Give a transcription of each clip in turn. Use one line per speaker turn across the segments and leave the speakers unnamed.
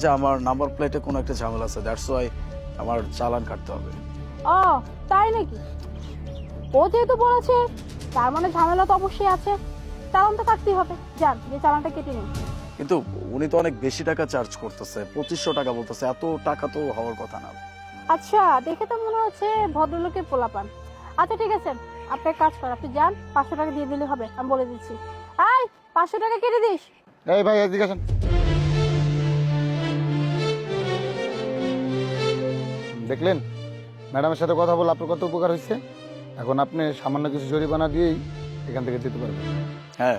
যে আমার নাম্বার প্লেটে কোনো একটা ঝামেলা আছে দ্যাটস ওয়াই আমার চালান কাটতে হবে।
ও তাই নাকি? ও যেহেতু বলেছে তার মানে ঝামেলা তো অবশ্যই আছে। চালান তো কাটতেই হবে। যান যে চালানটা কেটে নিন।
কিন্তু উনি তো অনেক বেশি টাকা চার্জ করতেছে পঁচিশশো টাকা বলতেছে এত টাকা তো হওয়ার কথা না।
আচ্ছা দেখে তো মনে হচ্ছে ভদ্রলোকের পোলাপান। আচ্ছা ঠিক আছে আপনি কাজ করেন আপনি যান পাঁচশো টাকা দিয়ে দিলে হবে আমি বলে দিচ্ছি। আয় পাঁচশো টাকা কেটে দিস।
এই ভাই এদিকে আসেন। দেখলেন? ম্যাডামের সাথে কথা বলে আপনার কত উপকার হয়েছে? এখন আপনি সামান্য কিছু জরিমানা দিয়েই এখান থেকে যেতে পারবেন।
হ্যাঁ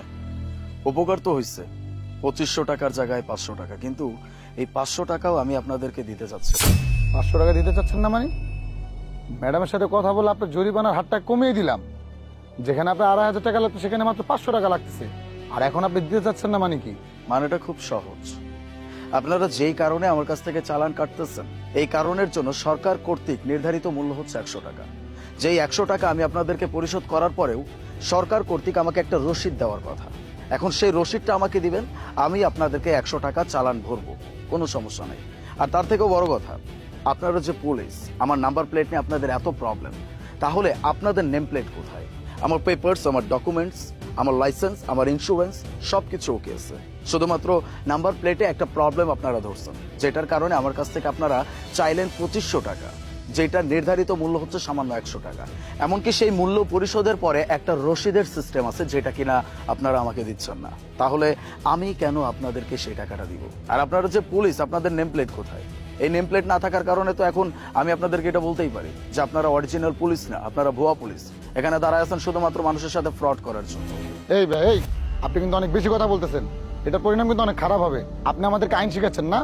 উপকার তো হয়েছে। পঁচিশশো টাকার জায়গায় পাঁচশো টাকা। কিন্তু এই পাঁচশো টাকাও আমি আপনাদেরকে দিতে চাচ্ছি
পাঁচশো টাকা দিতে চাচ্ছেন না মানে? ম্যাডামের সাথে কথা বলে আপনার জরিমানার হারটা কমিয়ে দিলাম। যেখানে আপনার আড়াই হাজার টাকা লাগতো সেখানে মাত্র পাঁচশো টাকা লাগতেছে। আর এখন আপনি দিতে চাচ্ছেন না মানে কি?
মানেটা খুব সহজ। আপনারা যেই কারণে আমার কাছ থেকে চালান কাটতেছেন, এই কারণের জন্য সরকার কর্তৃক নির্ধারিত মূল্য হচ্ছে একশো টাকা। যেই একশো টাকা আমি আপনাদেরকে পরিশোধ করার পরেও সরকার কর্তৃক আমাকে একটা রসিদ দেওয়ার কথা। এখন সেই রসিদটা আমাকে দিবেন, আমি আপনাদেরকে একশো টাকা চালান ভরবো, কোনো সমস্যা নেই। আর তার থেকেও বড় কথা, আপনারা যে পুলিশ, আমার নাম্বার প্লেট নিয়ে আপনাদের এত প্রবলেম, তাহলে আপনাদের নেম প্লেট কোথায়? আমার পেপারস আমার ডকুমেন্টস আমার লাইসেন্স আমার ইন্স্যুরেন্স সব কিছু ওকে আছে। শুধুমাত্র নাম্বার প্লেটে একটা প্রবলেম আপনারা ধরছেন, যেটার কারণে আমার কাছ থেকে আপনারা চাইলেন পঁচিশশো টাকা যেটা নির্ধারিত মূল্য হচ্ছে সামান্য একশো টাকা। এমনকি সেই মূল্য পরিশোধের পরে একটা রসিদের সিস্টেম আছে, যেটা কিনা আপনারা আমাকে দিচ্ছেন না। তাহলে আমি কেন আপনাদেরকে সেই টাকাটা দিব? আর আপনারা যে পুলিশ আপনাদের নেম প্লেট কোথায়? এই নেম প্লেট না থাকার কারণে তো এখন আমি আপনাদেরকে এটা বলতেই পারি যে আপনারা অরিজিনাল পুলিশ না, আপনারা ভুয়া পুলিশ এখানে দাঁড়ায় আছেন শুধুমাত্র মানুষের সাথে ফ্রড করার জন্য।
এই ভাই আপনি কিন্তু অনেক বেশি কথা বলতেছেন। এটার পরিণাম কিন্তু অনেক খারাপ হবে। আপনি আমাদেরকে আইন শিখাচ্ছেন না?